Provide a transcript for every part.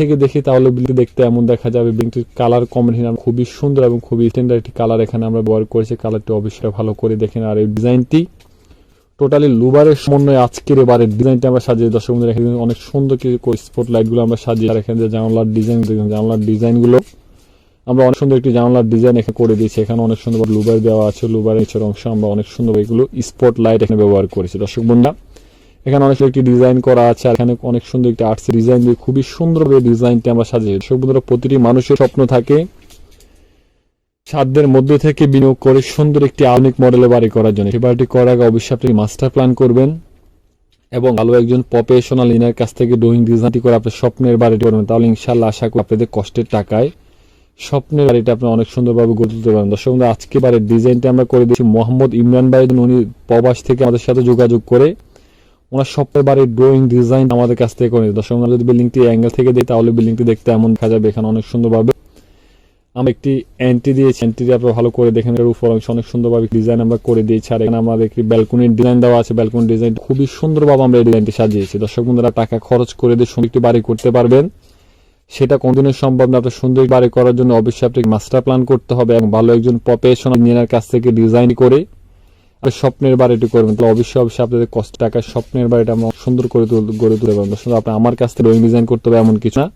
থেকে দেখি, তাহলে বিল্ডিং দেখতে এমন দেখা যাবে। বিল্ডিংটির কালার কম্বিনেশন খুবই সুন্দর এবং খুবই স্ট্যান্ডার্ড একটি কালার এখানে আমরা ব্যবহার করেছি। কালারটি অবশ্যই ভালো করে দেখেন। আর এই ডিজাইনটি টোটালি লুবারের সমন্বয়ে আজকের এবারে ডিজাইনটা আমরা সাজিয়ে, দর্শক বন্ধুরা, এখানে অনেক সুন্দর কিছু স্পট লাইটগুলো আমরা সাজিয়ে এখানে যে জানলার ডিজাইন দেখুন জানলার ডিজাইনগুলো আমরা অনেক সুন্দর একটি জানলার ডিজাইন এখানে করে দিয়েছি। এখানে অনেক সুন্দর লুবার দেওয়া আছে। লুবারের নিচের অংশ আমরা অনেক সুন্দর এগুলো স্পট লাইট এখানে ব্যবহার করেছি। দর্শক বন্ধুরা এখানে অনেক একটি ডিজাইন করা আছে আর এখানে অনেক সুন্দর একটি আর্টস ডিজাইন দিয়ে খুবই সুন্দরভাবে ডিজাইনটি আমরা সাজিয়ে বন্ধুরা প্রতিটি মানুষের স্বপ্ন থাকে সাধ্যের মধ্যে থেকে বিনিয়োগ করে সুন্দর একটি আধুনিক মডেলে বাড়ি করার জন্য। সেই বাড়িটি করার আগে অবশ্যই আপনি মাস্টার প্ল্যান করবেন এবং ভালো একজন প্রফেশনাল ইনার কাছ থেকে ড্রয়িং ডিজাইনটি করে আপনার স্বপ্নের বাড়িটি করবেন। তাহলে ইনশাল্লাহ আশা করি আপনাদের কষ্টের টাকায় স্বপ্নের বাড়িটা আপনি অনেক সুন্দরভাবে গড়ে তুলতে পারেন দর্শক বন্ধু, আজকে বাড়ির ডিজাইনটি আমরা করে দিয়েছি মোহাম্মদ ইমরান ভাই উনি প্রবাস থেকে আমাদের সাথে যোগাযোগ করে ওনার স্বপ্নের বাড়ির ড্রয়িং ডিজাইন আমাদের কাছ থেকে করে। দর্শক আমরা যদি বিল্ডিংটি অ্যাঙ্গেল থেকে দিই তাহলে বিল্ডিংটি দেখতে এমন দেখা যাবে। এখানে অনেক সুন্দরভাবে আমরা একটি অ্যান্টি দিয়েছি। অ্যান্টি দিয়ে আপনারা ভালো করে দেখেন এর উপর অনেক সুন্দরভাবে ডিজাইন আমরা করে দিয়েছি। আর এখানে আমাদের একটি ব্যালকনির ডিজাইন দেওয়া আছে। ব্যালকনি ডিজাইন খুবই সুন্দরভাবে আমরা এই ডিজাইনটি সাজিয়েছি। দর্শক, বন্ধুরা, টাকা খরচ করে দিয়ে সুন্দর একটি বাড়ি করতে পারবেন। সেটা কোনদিনই সম্ভব না। আপনার সুন্দর বাড়ি করার জন্য অবশ্যই আপনি মাস্টার প্ল্যান করতে হবে এবং ভালো একজন প্রফেশনাল ইঞ্জিনিয়ার কাছ থেকে ডিজাইন করে স্বপ্নের বাড়িটি করবেন, তাহলে অবশ্যই অবশ্যই আপনাদের কষ্ট টাকার স্বপ্নের বাড়িটা আমরা সুন্দর করে গড়ে তুলতে পারবেন দর্শক আপনি আমার কাছ থেকে ড্রয়িং ডিজাইন করতে হবে এমন কিছু না।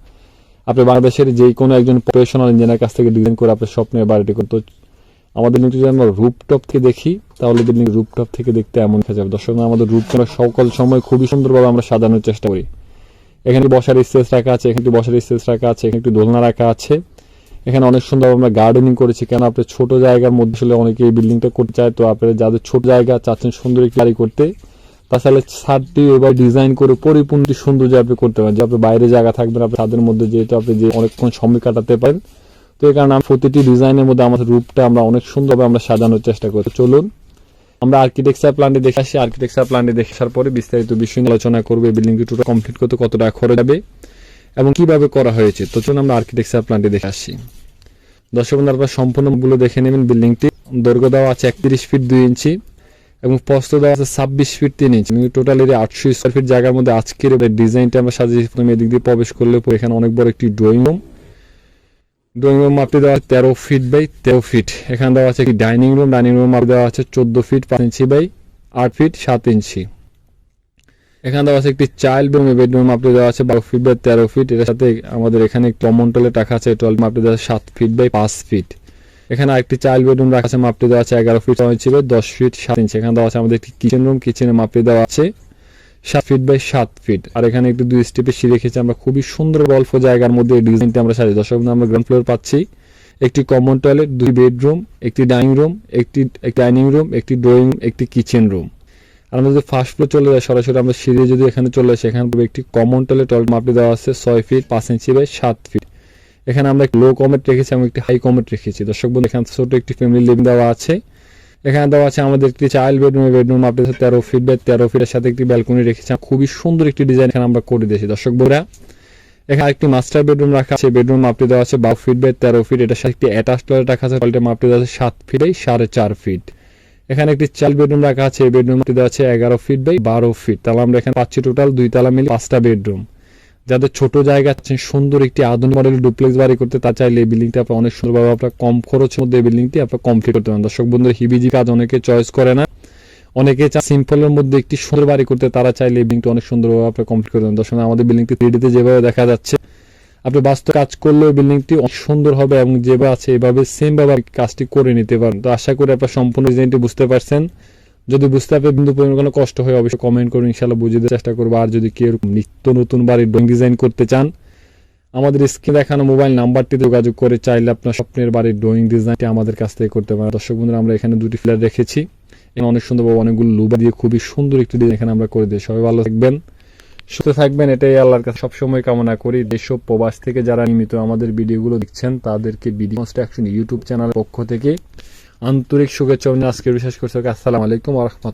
আপনি বাংলাদেশের যে কোনো একজন প্রফেশনাল ইঞ্জিনিয়ার কাছ থেকে ডিজাইন করে আপনার স্বপ্নের বাড়িটি করতে আমাদের বিল্ডিংটি যদি আমরা রুপটপ থেকে দেখি, তাহলে বিল্ডিং রুপটপ থেকে দেখতে এমন দেখা যাবে। দর্শক, আমাদের রুপটপ সকল সময় খুবই সুন্দরভাবে আমরা সাজানোর চেষ্টা করি। এখানে বসার স্পেস রাখা আছে, এখানে একটি বসার স্পেস রাখা আছে, এখানে একটু দোলনা রাখা আছে। এখানে অনেক সুন্দর আমরা গার্ডেনিং করেছি। কেন? আপনি ছোট জায়গার মধ্যে আসলে অনেকে এই বিল্ডিংটা করতে চায়। তো আপনারা যাদের ছোট জায়গা চাচ্ছেন সুন্দর একটি বাড়ি করতে তাহলে ছাদটি এবার ডিজাইন করে পরিপূর্ণ যে আপনি করতে পারেন। যে আপনি বাইরে জায়গা থাকবেন আপনি ছাদের মধ্যে যেহেতু আপনি যে অনেকক্ষণ সময় কাটাতে পারেন। তো এই কারণে প্রতিটি ডিজাইনের মধ্যে আমাদের রূপটা আমরা অনেক সুন্দরভাবে আমরা সাজানোর চেষ্টা করি চলুন, আমরা আর্কিটেকচার প্ল্যানটি দেখে আসি। আর্কিটেকচার প্ল্যানটি দেখে আসার পরে বিস্তারিত বিষয় আলোচনা করব। এই বিল্ডিংটি টোটাল কমপ্লিট করতে কত টাকা খরচ যাবে এবং কীভাবে করা হয়েছে? তো চলুন আমরা আর্কিটেকচার প্ল্যানটি দেখে আসি। দর্শক বন্ধু আপনারা সম্পূর্ণগুলো দেখে নেবেন বিল্ডিংটি। দৈর্ঘ্য দেওয়া আছে একত্রিশ ফিট দুই ইঞ্চি এবং প্রস্থ দেওয়া আছে ছাব্বিশ ফিট তিন ইঞ্চি। টোটাল এর আটশো স্কোয়ার ফিট জায়গার মধ্যে আজকের ডিজাইনটা আমরা সাজিয়েছি। প্রথমে এদিক দিয়ে প্রবেশ করলে পরে এখানে অনেক বড় একটি ড্রয়িং রুম ড্রয়িং রুম মাপটি দেওয়া আছে তেরো ফিট বাই তেরো ফিট। এখানে দেওয়া আছে একটি ডাইনিং রুম ডাইনিং রুম মাপ দেওয়া আছে চোদ্দ ফিট পাঁচ ইঞ্চি বাই আট ফিট সাত ইঞ্চি। এখানে দেওয়া আছে একটি চাইল্ড বেডরুম বেডরুম মাপটি দেওয়া আছে বারো ফিট বাই তেরো ফিট এর সাথে আমাদের এখানে কমন টয়লেট রাখা আছে টয়লেট মাপটি দেওয়া আছে সাত ফিট বাই পাঁচ ফিট এখানে আরেকটি চাইল্ড বেডরুম রাখা আছে মাপটি দেওয়া আছে এগারো ফিট বাই দশ ফিট সাত ইঞ্চি এখানে দেওয়া আছে আমাদের একটি কিচেন রুম কিচেনের মাপটি দেওয়া আছে সাত ফিট বাই সাত ফিট আর এখানে একটি দুই স্টেপের সিঁড়ি রেখেছি, আমরা খুবই সুন্দর গল্প জায়গার মধ্যে ডিজাইনটি আমরা সাজি দর্শক আমরা গ্রাউন্ড ফ্লোর পাচ্ছি। একটি কমন টয়লেট দুই বেডরুম একটি ডাইনিং রুম একটি ডাইনিং রুম একটি ড্রয়িং একটি কিচেন রুম আমরা যদি ফার্স্ট ফ্লোর চলে যাই, সরাসরি আমরা সিঁড়ি যদি এখানে চলে আসি, এখানে একটি কমন টয়লেট টয়লেট মাপটি দেওয়া আছে ছয় ফিট পাঁচ ইঞ্চি বাই সাত ফিট এখানে আমরা লো কমেট রেখেছি, এবং একটি হাই কমেট রেখেছি। দর্শক বন্ধু, এখানে ছোট একটি ফ্যামিলি লিভিং দেওয়া আছে। এখানে দেওয়া আছে আমাদের একটি চাইল্ড বেডরুম বেডরুম আছে তেরো ফিট বাই তেরো ফিটের সাথে একটি ব্যালকনি রেখেছি। খুবই সুন্দর একটি ডিজাইন এখানে আমরা করে দিয়েছি। দর্শক বন্ধুরা, এখানে একটি মাস্টার বেডরুম রাখা আছে। বেডরুম মাপটি দেওয়া আছে বারো ফিট বাই তেরো ফিট এটার সাথে একটি অ্যাটাচ টয়লেট রাখা আছে। টয়লেটের মাপটি দেওয়া আছে সাত ফিট বাই সাড়ে চার ফিট এখানে একটি চাইল্ড বেডরুম রাখা আছে, এই দেওয়া আছে এগারো ফিট বাই বারো ফিট তাহলে আমরা এখানে পাচ্ছি টোটাল দুই তালা মিলে পাঁচটা বেডরুম। যাদের ছোট জায়গা আছে, সুন্দর একটি আধুনিক মডেল ডুপ্লেক্স বাড়ি করতে, তা চাইলে এই বিল্ডিংটি আপনার অনেক সুন্দরভাবে আপনার কম খরচের মধ্যে এই বিল্ডিংটি আপনার কমপ্লিট করতে পারেন। দর্শক বন্ধু হিবিজি কাজ অনেকে চয়েস করে না। অনেকে চায় সিম্পলের মধ্যে একটি সুন্দর বাড়ি করতে, তারা চাইলে এই বিল্ডিংটি অনেক সুন্দরভাবে আপনার কমপ্লিট করতে পারেন। দর্শক আমাদের বিল্ডিংটি থ্রিডিতে যেভাবে দেখা যাচ্ছে আপনি বাস্তব কাজ করলেও বিল্ডিংটি অনেক সুন্দর হবে এবং যেভাবে আছে এভাবে সেম ভাবে কাজটি করে নিতে পারেন। তো আশা করি আপনার সম্পূর্ণ ডিজাইনটি বুঝতে পারছেন। যদি বুঝতে পারে বিন্দু পরিমাণ কোনো কষ্ট হয়, অবশ্যই কমেন্ট করুন ইনশাল্লাহ বুঝিয়ে দেওয়ার চেষ্টা করব। আর যদি কেউ নিত্য নতুন বাড়ির ড্রয়িং ডিজাইন করতে চান, আমাদের স্ক্রিনে দেখানো মোবাইল নাম্বারটিতে যোগাযোগ করে চাইলে আপনার স্বপ্নের বাড়ির ড্রয়িং ডিজাইনটি আমাদের কাছ থেকে করতে পারেন। দর্শক বন্ধুরা, আমরা এখানে দুটি ফ্ল্যাট রেখেছি। এবং অনেক সুন্দরভাবে অনেকগুলো লুবা দিয়ে খুবই সুন্দর একটি ডিজাইন এখানে আমরা করে দিই সবাই ভালো থাকবেন। সুস্থ থাকবেন, এটাই আল্লাহর কাছে সবসময় কামনা করি। দেশ ও প্রবাস থেকে যারা নিয়মিত আমাদের ভিডিওগুলো দেখছেন, তাদেরকে বিডি কনস্ট্রাকশন ইউটিউব চ্যানেলের পক্ষ থেকে আন্তরিক শুভেচ্ছা আজকে বিশেষ করছে আসসালামু আলাইকুম রাহমাতুল্লাহ।